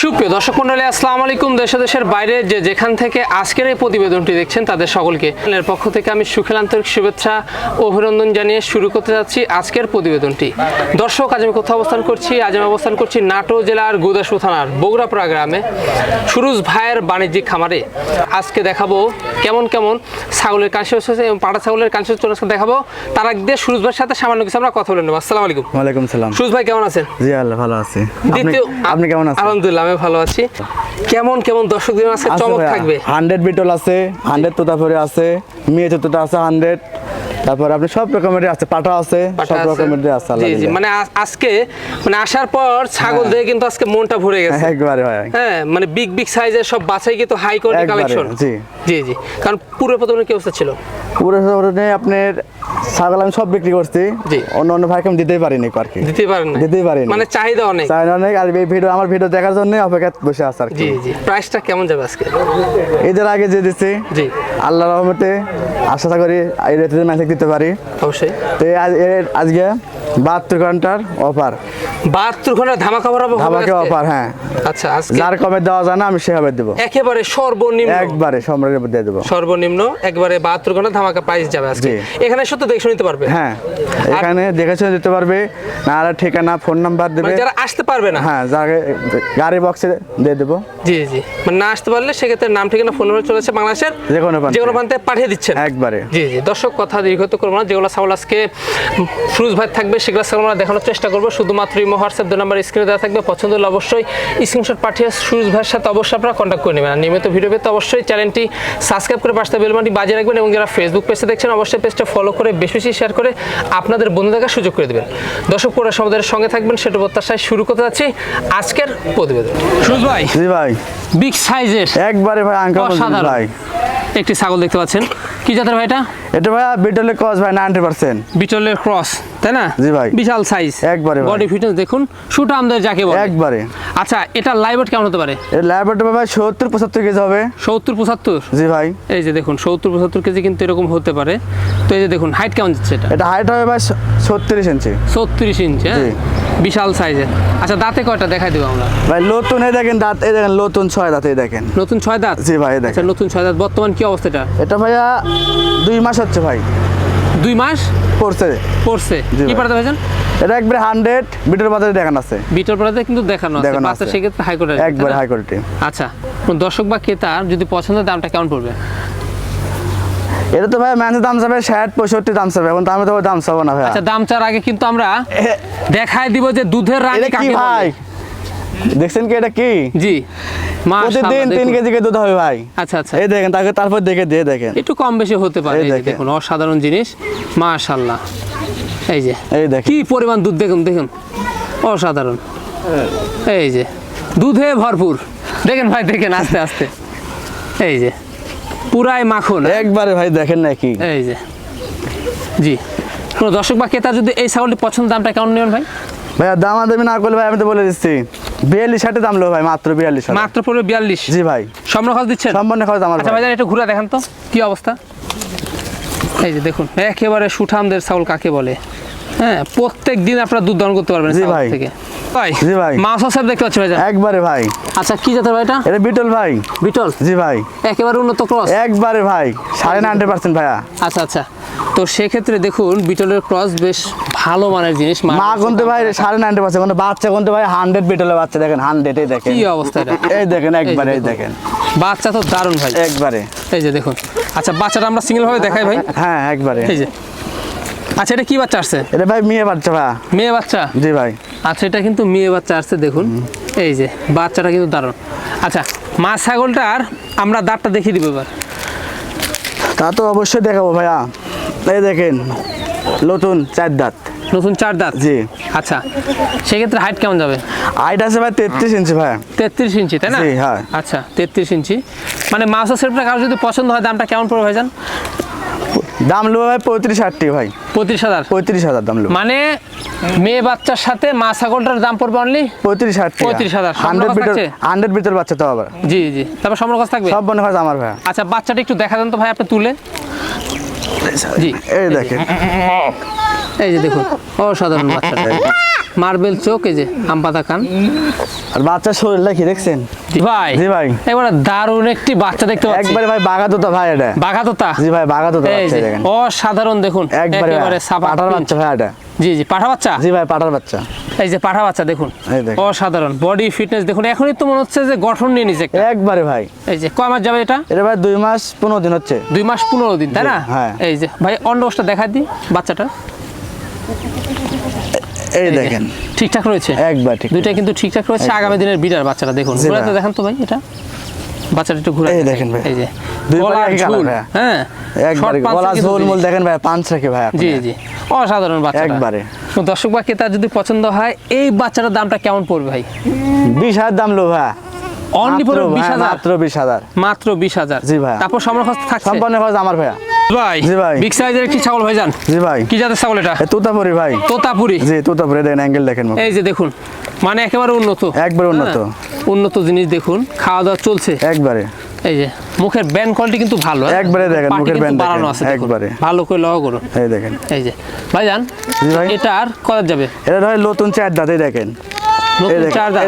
সুপ্রিয় দর্শক মন্ডলী আসসালামু আলাইকুম। দেশ দেশের বাইরে যে যেখান থেকে আজকের এই প্রতিবেদনটি দেখছেন তাদের সকলকে এর পক্ষ থেকে আমি সুখের আন্তরিক শুভেচ্ছা ও অভিনন্দন জানিয়ে শুরু করতে যাচ্ছি আজকের প্রতিবেদনটি। দর্শক আজ আমি কোথাও অবস্থান করছি? আজ আমি অবস্থান করছি নাটো জেলার গুদাসু থানার বগুড়াপাড়া গ্রামে সুরুজ ভাইয়ের বাণিজ্যিক খামারে। আজকে দেখাবো কেমন কেমন ছাগলের কাঁচি এবং পাটা ছাগলের কাঁচি দেখাবো। তার আগে দিয়ে সুরুজ ভাইয়ের সাথে সামান্য কিছু আমরা কথা বলে নেব। আসসালামু আলাইকুম। ওয়ালাইকুম সালাম। সুরুজ ভাই কেমন আছেন? জি আল্লাহ ভালো আছি। দ্বিতীয় আপনি কেমন আছেন? আলহামদুলিল্লাহ। আমি ভালো আছি। কেমন কেমন দর্শক দিন আজকে চমক থাকবে। হান্ড্রেড বিটল আছে হান্ড্রেড তোতাপুরি আছে মেয়ে চতুর্থ আছে হান্ড্রেড তারপর আপনি সব রকমের আছে পাঠা আছে সব রকমের আছে জি জি। মানে আজকে মানে আসার পর ছাগল দেখে কিন্তু আজকে মনটা ভরে গেছে। হ্যাঁ, একবারে ভাই। হ্যাঁ মানে বিগ বিগ সাইজের সব বাছাই কিন্তু হাই কোয়ালিটি কালেকশন জি। জি জি। কারণ পুরো প্রথমে কি অবস্থা ছিল? পুরো শহরে আপনার ছাগল আমি সব বিক্রি করছি। জি। অন্য অন্য ভাইকে আমি দিতেই পারিনি আর কি। দিতে পারেন দিতেই পারিনি। মানে চাহিদা অনেক। না অনেক। আর এই ভিডিও আমার ভিডিও দেখার জন্য অপেক্ষা বসে আছে আর কি। জি জি। প্রাইসটা কেমন যাবে আজকে? এদের আগে যে দিচ্ছি জি। আল্লাহ রহমতে আশা করি এই রেটে ম্যাসেজ দিতে পারি। অবশ্যই। তো এই আজ- এর আজকে বাহাত্তর ঘণ্টার অফার বাহাত্তর ঘণ্টা ধামাকা হবে আমাকে অফার হ্যাঁ। আচ্ছা আজকে যার কমে দেওয়া যায় না আমি সেভাবে দেবো। একেবারে সর্বনিম্ন। একবারে সম্রাটের দিয়ে দেবো। সর্বনিম্ন একবারে বাহাত্তর ঘণ্টা ধামাকা প্রাইস যাবে আজকে। এখানে সত্য দেখে শুনে নিতে পারবে? হ্যাঁ এখানে দেখে শুনে দিতে পারবে না আর ঠিকানা ফোন নাম্বার দেবে। মানে যারা আসতে পারবে না। হ্যাঁ যাকে গাড়ি বক্সে দিয়ে দেবো। জি জি। মানে না আসতে পারলে সেক্ষেত্রে নাম ঠিকানা ফোন নাম্বার চলে আসে বাংলাদেশের যে কোনো যে কোনো প্রান্তে পাঠিয়ে দিচ্ছেন। একবারে। জি জি। দর্শক কথা দীর্ঘত করব না। যেগুলো ছাগল আজকে ফ্রুজ ভাই থাকবে সেগুলো ছাগল আমরা দেখানোর চেষ্টা করব। শুধুমাত্র ইমো হোয়াটসঅ্যাপ দু নাম্বার স্ক্রিনে দেওয়া থাকবে। পছন্দ হলে অবশ্যই স্ক্রিনশট পাঠিয়ে সুরজ ভাইয়ের সাথে অবশ্যই আপনারা কন্ট্যাক্ট করে নেবেন। আর নিয়মিত ভিডিও পেতে অবশ্যই চ্যানেলটি সাবস্ক্রাইব করে পাশে বেলমানটি বাজিয়ে রাখবেন এবং যারা ফেসবুক পেজে দেখছেন অবশ্যই পেজটা ফলো করে বেশি বেশি শেয়ার করে আপনাদের বন্ধু দেখার সুযোগ করে দেবেন। দর্শক পুরো সমাদের সঙ্গে থাকবেন সেটা প্রত্যাশায় শুরু করতে যাচ্ছি আজকের প্রতিবেদন। সুরজ ভাই জি ভাই। বিগ সাইজের একবারে ভাই অসাধারণ। ভাই। একটি ছাগল দেখতে পাচ্ছেন। কি জাতের ভাইটা এটা ভাই বিটলে কস ভাই নাইনটি পার্সেন্ট বিটলের ক্রস তাই না? জি ভাই। বিশাল সাইজ একবারে বডি ফিটনেস দেখুন শুট আমাদের যাকে বলে। একবারে। আচ্ছা এটা লাইভ কেমন হতে পারে? এর ল্যাবরেটরি ভাই সত্তর পঁচাত্তর কেজি হবে। সত্তর পঁচাত্তর? জি ভাই। এই যে দেখুন সত্তর পঁচাত্তর কেজি কিন্তু এরকম হতে পারে। তো এই যে দেখুন হাইট কেমন যাচ্ছে এটা? এটা হাইট হবে ভাই ছত্রিশ ইঞ্চি ছত্রিশ ইঞ্চি হ্যাঁ? বিশাল সাইজের আচ্ছা দাঁতে কয়টা দেখাই দেবো আমরা? ভাই নতুন এই দেখেন দাঁত এই দেখেন নতুন ছয় দাঁত এই দেখেন। নতুন ছয় দাঁত? জি ভাই আচ্ছা দেখেন। নতুন ছয় দাঁত বর্তমান কি অবস্থাটা এটা ভাইয়া দুই মাস হচ্ছে ভাই। দুই মাস? পড়ছে। পড়ছে। কি। পাঠাতে ভাইজান? এটা একবারে হান্ড্রেড বিটের বাজারে দেখান আছে। বিটল পাঠাতে কিন্তু দেখানো আছে। বাচ্চা। সেক্ষেত্রে হাই করে একবারে হাই কোয়ালিটি আচ্ছা দর্শক বা ক্রেতার যদি পছন্দের দামটা কেমন পড়বে? এটা তো ভাই ম্যাচের দাম যাবে ষাট পঁয়ষট্টি দাম যাবে এখন দামে তো দাম চাবো না ভাই আচ্ছা দাম চার আগে কিন্তু আমরা দেখাই দিব যে দুধের রানী কাকে ভাই? দেখছেন কি এটা কি? জি। প্রতিদিন তিন। কেজি করে দুধ হবে ভাই। আচ্ছা আচ্ছা। এই দেখেন তাকে তারপর দেখে দিয়ে দেখেন। একটু কম বেশি হতে পারে দেখেন। অসাধারণ জিনিস মাশাআল্লাহ। এই যে এই দেখেন। কি পরিমাণ দুধ দেখুন দেখুন। অসাধারণ। এই যে দুধে ভরপুর। দেখেন ভাই দেখেন আস্তে আস্তে। এই যে পুরাই মাখন। একবারে ভাই দেখেন না কি। এই যে জি। কোনো দর্শক বা ক্রেতা যদি এই ছাগলটি পছন্দ দামটা কেমন নেবেন ভাই? ভাইয়া দাম দামি না করলে ভাই আমি তো বলে দিচ্ছি। বিয়াল্লিশ ষাটে দাম লো ভাই মাত্র বিয়াল্লিশ মাত্র পড়বে বিয়াল্লিশ? জি ভাই। সম্মান খরচ দিচ্ছেন? সম্পন্ন খরচ আমার আচ্ছা ভাই। একটু ঘুরে দেখেন তো কি অবস্থা? এই যে দেখুন একেবারে সুঠামদের ছাগল কাকে বলে? হ্যাঁ প্রত্যেক দিন আপনারা দুধ দান করতে পারবেন জি ভাই। থেকে। ভাই জি ভাই। মাছ সাহেব দেখতে পাচ্ছি ভাইজান? একবারে ভাই। আচ্ছা কি জাতের ভাই এটা? এটা বিটল ভাই। বিটল? জি ভাই। একেবারে উন্নত ক্রস? একবারে ভাই। সাড়ে নাইনটি পার্সেন্ট ভাইয়া। আচ্ছা আচ্ছা। তো সেক্ষেত্রে দেখুন বিটলের ক্রস বেশ ভালো মানের জিনিস মা গুনতে ভাই সাড়ে নাইনটি পার্সেন্ট মানে বাচ্চা গুনতে ভাই হান্ড্রেড বিটলের বাচ্চা দেখেন হান্ড্রেড এই দেখেন। কি অবস্থা এই দেখেন একবারে এই দেখেন। বাচ্চা তো দারুণ ভাই। একবারে। এই যে দেখুন। আচ্ছা বাচ্চাটা আমরা সিঙ্গেল ভাবে দেখাই ভাই। হ্যাঁ একবারে। এই যে। আচ্ছা এটা কি বাচ্চা আসছে? এটা ভাই মেয়ে বাচ্চা ভাইয়া মেয়ে বাচ্চা? জি ভাই। আচ্ছা এটা কিন্তু মেয়ে বাচ্চা আসছে দেখুন। এই যে বাচ্চাটা কিন্তু দারুণ। আচ্ছা মা ছাগলটার আমরা দাঁতটা দেখিয়ে দিব এবার। তা তো অবশ্যই দেখাবো ভাইয়া। এই দেখেন নতুন চার দাঁত। নতুন চার দাঁত? জি। আচ্ছা সেক্ষেত্রে হাইট কেমন যাবে? হাইট আছে ভাই তেত্রিশ ইঞ্চি ভাই। তেত্রিশ ইঞ্চি তাই না? হ্যাঁ। আচ্ছা তেত্রিশ ইঞ্চি। মানে মাছ সেটটা কারও যদি পছন্দ হয় দামটা কেমন পড়বে ভাইজান? দাম লো ভাই পঁয়ত্রিশ ষাটটি ভাই। পঁয়ত্রিশ হাজার? পঁয়ত্রিশ হাজার দাম লো মানে মেয়ে বাচ্চার সাথে মা ছাগলটার দাম পড়বে অনলি পঁয়ত্রিশ ষাটটি 35,000 হান্ড্রেড সম্পূর্ণ বিটল থাকছে? হান্ড্রেড বিটল বাচ্চা তো আবার। জি জি। তারপর সম্পর্ক থাকবে? সব মনে হয় আমার ভাইয়া আচ্ছা বাচ্চাটা একটু দেখা দেন তো ভাই আপনি তুলে। জি। এই দেখেন। এই যে দেখুন অসাধারণ বাচ্চা মার্বেল চোখ এই যে আম পাতা কান। আর বাচ্চার শরীরটা কি দেখছেন? ভাই। জি ভাই। এবারে দারুণ একটি বাচ্চা দেখতে পাচ্ছি। একবারে ভাই ভাই এটা। বাঘা তোতা জি ভাই বাঘা তোতা বাচ্চা দেখেন। অসাধারণ দেখুন। একবারে একেবারে সাপা বাচ্চা ভাই এটা। জি জি পাঠা বাচ্চা? জি ভাই পাটার বাচ্চা। এই যে পাঠা বাচ্চা দেখুন। অসাধারণ। বডি ফিটনেস দেখুন এখনই তো মনে হচ্ছে যে গঠন নিয়ে নিছে একবারে ভাই। এই যে মাস যাবে এটা? এটা ভাই দুই মাস পনেরো দিন হচ্ছে। দুই মাস পনেরো দিন তাই না? হ্যাঁ। এই যে ভাই অন্ডকোষটা দেখা দিই বাচ্চাটা। এই দেখেন। ঠিকঠাক রয়েছে? একবার ঠিক দুইটা কিন্তু ঠিকঠাক রয়েছে। আগামী দিনের বিড়ার বাচ্চাটা দেখুন। দেখেন তো ভাই এটা। বাচ্চাটা একটু ঘুরে দেখেন ভাই। এই যে। ঝুল। হ্যাঁ। একবারে গলা দেখেন ভাই পাঁচ রাখে ভাই জি জি। অসাধারণ বাচ্চা একবারে। দর্শক বা তার যদি পছন্দ হয় এই বাচ্চাটার দামটা কেমন পড়বে ভাই? বিশ হাজার দাম লো ভাই অনলি ভাই, হাজার। মাত্র বিশ হাজার। মাত্র বিশ হাজার। জি ভাই। তারপর সময় খরচ থাকছে। সম্পন্ন খরচ আমার ভাইয়া। ভাই। জি ভাই। বিগ সাইজের একটি ছাগল ভাই যান জি ভাই। কি জাতের ছাগল এটা? তুতাপুরি ভাই। তোতাপুরি। জি তুতাপুরি। দেখেন অ্যাঙ্গেল দেখেন এই যে দেখুন মানে একেবারে উন্নত। একবারে উন্নত। হ্যাঁ, উন্নত জিনিস দেখুন খাওয়া দাওয়া চলছে। একবারে। এই যে মুখের ব্যান্ড কোয়ালিটি কিন্তু ভালো হ্যাঁ? একবারে দেখেন, মুখের band বাড়ানো আছে একবারে। ভালো করে লওয়া করুন। এই দেখেন। এই যে ভাইজান জি ভাই। এটা আর কত যাবে? এটা ভাই নতুন চার দাঁতে দেখেন।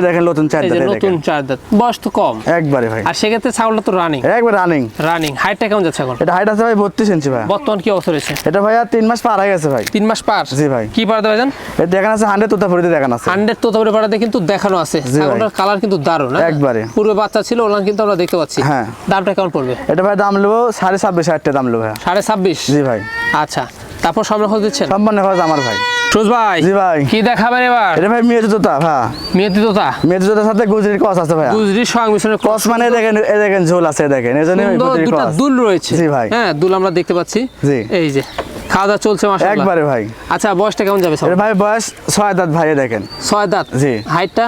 দেখেন, নতুন বয়স তো কম। একবারে ভাই। আর সেক্ষেত্রে ছাগলটা তো রানিং একবার রানিং রানিং হাইটটা কেমন যাচ্ছে এখন এটা হাইট আছে ভাই বত্রিশ ইঞ্চি ভাই। বর্তমান কি অবস্থা রয়েছে? এটা ভাই আর তিন মাস পার হয়ে গেছে ভাই। তিন মাস পার? জি ভাই। কি পারতে ভাইজান এটা দেখান আছে হান্ড্রেড তুতাপুরিতে দেখান আছে। হান্ড্রেড তোতাপুরি পাড়াতে কিন্তু দেখানো আছে। ছাগলটার কালার কিন্তু দারুণ হ্যাঁ? একবারে। পূর্বে বাচ্চা ছিল ওলা কিন্তু আমরা দেখতে পাচ্ছি। হ্যাঁ। দামটা কেমন পড়বে? এটা ভাই দাম নেব সাড়ে ছাব্বিশ হাজার টাকা দাম নেব ভাই। সাড়ে ছাব্বিশ? জি ভাই। আচ্ছা। তারপর সামনে খোঁজ দিচ্ছেন? সম্পন্ন খরচ আমার ভাই। সুজ ভাই জি ভাই। কি দেখাবেন এবার? এটা ভাই মেয়েতি তোতা সাথে গুজরির আছে ভাই সংমিশ্রণের ক্রস মানে দেখেন এই দেখেন ঝোল আছে দেখেন। এই জন্য সুন্দর গুজরির দুটা কস দুল রয়েছে। জি ভাই। হ্যাঁ দুল আমরা দেখতে পাচ্ছি। জি। এই যে খাওয়া দাওয়া চলছে একবারে ভাই। আচ্ছা বয়সটা কেমন যাবে ভাই বয়স ছয় দাঁত ভাই দেখেন। ছয় দাঁত? জি। হাইটটা?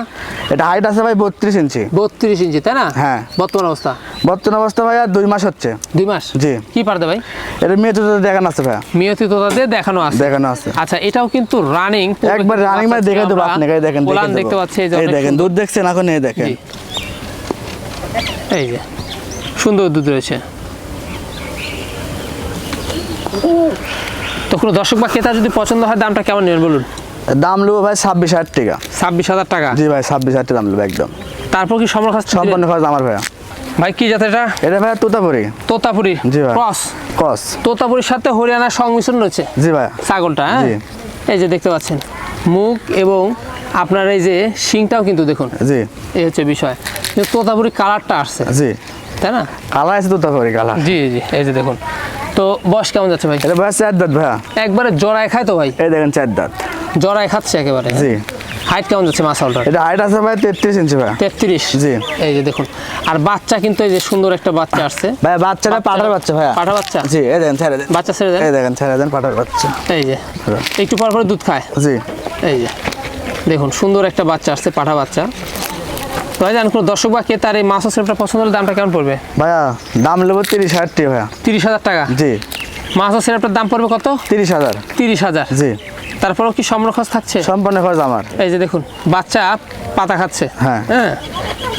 এটা হাইট আছে ভাই বত্রিশ ইঞ্চি। বত্রিশ ইঞ্চি তাই না? হ্যাঁ। বর্তমান অবস্থা? বর্তমান অবস্থা ভাই আর দুই মাস হচ্ছে। দুই মাস? জি। কি পারবে ভাই? এটা মেয়ে জুতা দেখান আছে ভাই। মিয়তি তোতা দিয়ে দেখানো আছে। দেখানো আছে। আচ্ছা এটাও কিন্তু রানিং একবার রানিং মানে দেখে দেবো আপনাকে দেখেন দেখতে পাচ্ছি এই দেখেন। দুধ দেখছেন এখন এই দেখেন। এই যে সুন্দর দুধ রয়েছে। তো কোনো দর্শক বা ক্রেতা যদি পছন্দ হয় দামটা কেমন নেবেন বলুন? দাম নেব ভাই ছাব্বিশ হাজার টাকা। ছাব্বিশ হাজার টাকা? জি ভাই ছাব্বিশ হাজার টাকা দাম নেব একদম। তারপর কি খরচ আমার ভাইয়া। ভাই কি এটা? এটা ভাই তুতাপুরি। তোতাপুরি। জি ভাই। ক্রস? কস তোতাপুরির সাথে হরিয়ানার সংমিশ্রণ রয়েছে? জি ভাই। ছাগলটা হ্যাঁ? এই যে দেখতে পাচ্ছেন মুখ এবং আপনার এই যে শিংটাও কিন্তু দেখুন। জি। এই হচ্ছে বিষয়। তোতাপুরি কালারটা আসছে। জি। তাই না? কালার আছে তোতাপুরি কালার জি জি এই যে দেখুন। তো বয়স কেমন যাচ্ছে ভাই? এটা ভাই চার দাঁত ভাইয়া। একবারে জড়ায় খায় তো ভাই? এই দেখেন চার দাঁত। জড়ায় খাচ্ছে একেবারে। জি। হাইট কেমন যাচ্ছে মাসালটার? এটা হাইট আছে ভাই তেত্রিশ ইঞ্চি ভাই তেত্রিশ? জি। এই যে দেখুন। আর বাচ্চা কিন্তু এই যে সুন্দর একটা বাচ্চা আসছে। ভাই বাচ্চাটা বাচ্চা- পাঠার বাচ্চা ভাইয়া। পাঠা বাচ্চা? জি এই দেখেন ছেড়ে দেন। বাচ্চা ছেড়ে দেন? এই দেখেন ছেড়ে দেন পাঠার বাচ্চা। এই যে। একটু পর পর দুধ খায়? জি। এই যে। দেখুন সুন্দর একটা বাচ্চা আসছে পাঠা বাচ্চা। ভাই জান কোনো দর্শক বা কে তার এই মাছ সেপটা পছন্দ হলে দামটা কেমন পড়বে? ভাইয়া দাম নেব তিরিশ হাজার টাকা ভাইয়া। তিরিশ হাজার টাকা? জি। মাছ সেরাপটার দাম পড়বে কত? তিরিশ হাজার। তিরিশ হাজার। জি। তারপরেও কি সম্পূর্ণ খরচ থাকছে? সম্পন্ন খরচ আমার। এই যে দেখুন বাচ্চা পাতা খাচ্ছে। হ্যাঁ। হ্যাঁ?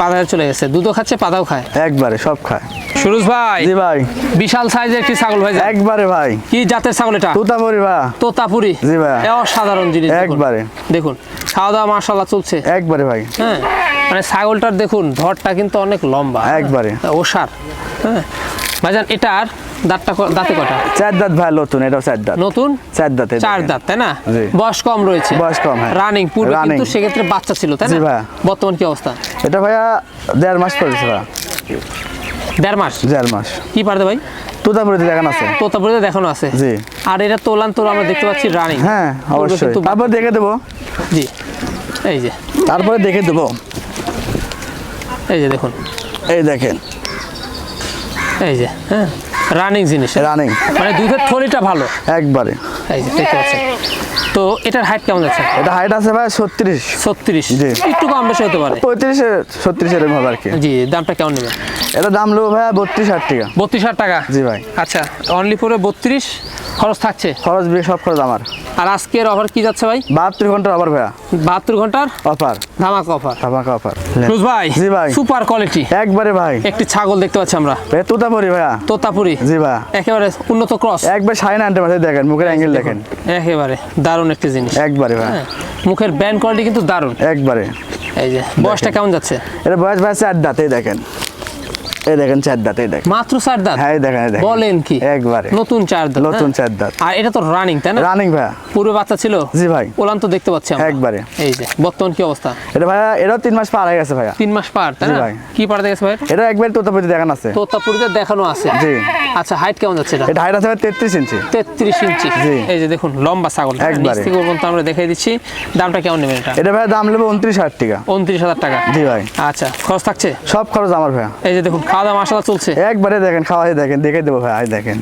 পাতায় চলে গেছে। দুধও খাচ্ছে পাতাও খায়। একবারে সব খায়। সুরজ ভাই জি ভাই। বিশাল সাইজের একটি ছাগল ভাই। একবারে ভাই। কি জাতের ছাগল এটা? তোতাপুরি ভাই। তোতাপুরি। জি ভাই। এ অসাধারণ জিনিস একবারে। দেখুন খাওয়া দাওয়া মার্শাল্লাহ চলছে। একবারে ভাই। হ্যাঁ মানে ছাগলটার দেখুন ধরটা কিন্তু অনেক লম্বা। একবারে। ওসার হ্যাঁ ভাইজান এটার দাঁতটা দাঁতে কটা? চার দাঁত ভাই নতুন এটাও চার দাঁত। নতুন? চার দাঁত চার দাঁত তাই না? বয়স কম রয়েছে। বয়স কম, হ্যাঁ। রানিং পূর্বে কিন্তু সেক্ষেত্রে বাচ্চা ছিল তাই না? বর্তমান কি অবস্থা? এটা ভাইয়া দেড় মাস পড়েছে দেড় মাস? দেড় মাস। কি পারতে ভাই? তুতাপুরিতে দেখান আছে। তোতাপুরিতে দেখানো আছে? জি। আর এটা তোলান তোলা আমরা দেখতে পাচ্ছি রানিং হ্যাঁ অবশ্যই। তারপর দেখে দেবো। জি। এই যে। তারপরে দেখে দেবো। এই যে দেখুন। এই দেখেন। এই যে হ্যাঁ? রানিং জিনিস। রানিং মানে দুধের থলিটা ভালো। একবারে। এই যে দেখতে পাচ্ছেন। তো এটার হাইট কেমন আছে এটা হাইট আছে ভাই ছত্রিশ। ছত্রিশ। জি। একটু কম বেশি হতে পারে। পঁয়ত্রিশে ছত্রিশ এরকম হবে আর কি। জি দামটা কেমন নেবেন? এটা দাম নেব ভাইয়া বত্রিশ হাজার টাকা। বত্রিশ হাজার টাকা? জি ভাই। আচ্ছা অনলি ফর বত্রিশ। খরচ থাকছে? খরচ বিয়ে সব খরচ আমার। আর আজকের অফার কি যাচ্ছে ভাই? বাহাত্তর ঘণ্টা আবার ভাইয়া। বাহাত্তর ঘণ্টার? অফার ধামাক অফার ধামাকা অফার রুজ ভাই জি ভাই। সুপার কোয়ালিটি একবারে ভাই। একটি ছাগল দেখতে পাচ্ছি আমরা। তুতাপুরি ভাইয়া। তোতাপুরি। জি ভাই। একেবারে উন্নত ক্রস একবার সাইন আনতে মাঝে দেখেন মুখের অ্যাঙ্গেল দেখেন। একেবারে দারুণ একটি জিনিস। একবারে ভাই। হ্যাঁ মুখের ব্যান্ড কোয়ালিটি কিন্তু দারুণ। একবারে। এই যে বয়সটা কেমন যাচ্ছে? এটা বয়স ভাই চার দেখেন। এই দেখেন চার দাঁত এই দেখেন। মাত্র চার দাঁত? হ্যাঁ দেখেন দেখেন। বলেন কি? একবারে। নতুন চার দাঁত নতুন হ্যাঁ? চার দাঁত। আর এটা তো রানিং তাই না? রানিং ভাইয়া। পূর্বে বাচ্চা ছিল? জি ভাই। ওলান তো দেখতে পাচ্ছি আমরা। একবারে। এই যে বর্তমান কি অবস্থা? এটা এটাও তিন মাস পার হয়ে গেছে তিন মাস পার তাই না? কি পার দেখেছে ভাই এটা? একবার তোতাপতি দেখান আছে। তোতাপুরিতে দেখানো আছে? জি। আচ্ছা হাইট কেমন যাচ্ছে এটা? এটা হাইট আছে তেত্রিশ ইঞ্চি। তেত্রিশ ইঞ্চি। এই যে দেখুন লম্বা ছাগল। একবারে। নিচ থেকে পর্যন্ত আমরা দেখাই দিচ্ছি। দামটা কেমন নেবেন এটা? এটা ভাইয়া দাম নেবে উনত্রিশ হাজার টাকা। উনত্রিশ হাজার টাকা। জি ভাই। আচ্ছা খরচ থাকছে? সব খরচ আমার ভাইয়া। এই যে দেখুন খাওয়া দাওয়া মশলা চলছে। একবারে দেখেন খাওয়াই দেখেন দেখে দেবো ভাই দেখেন।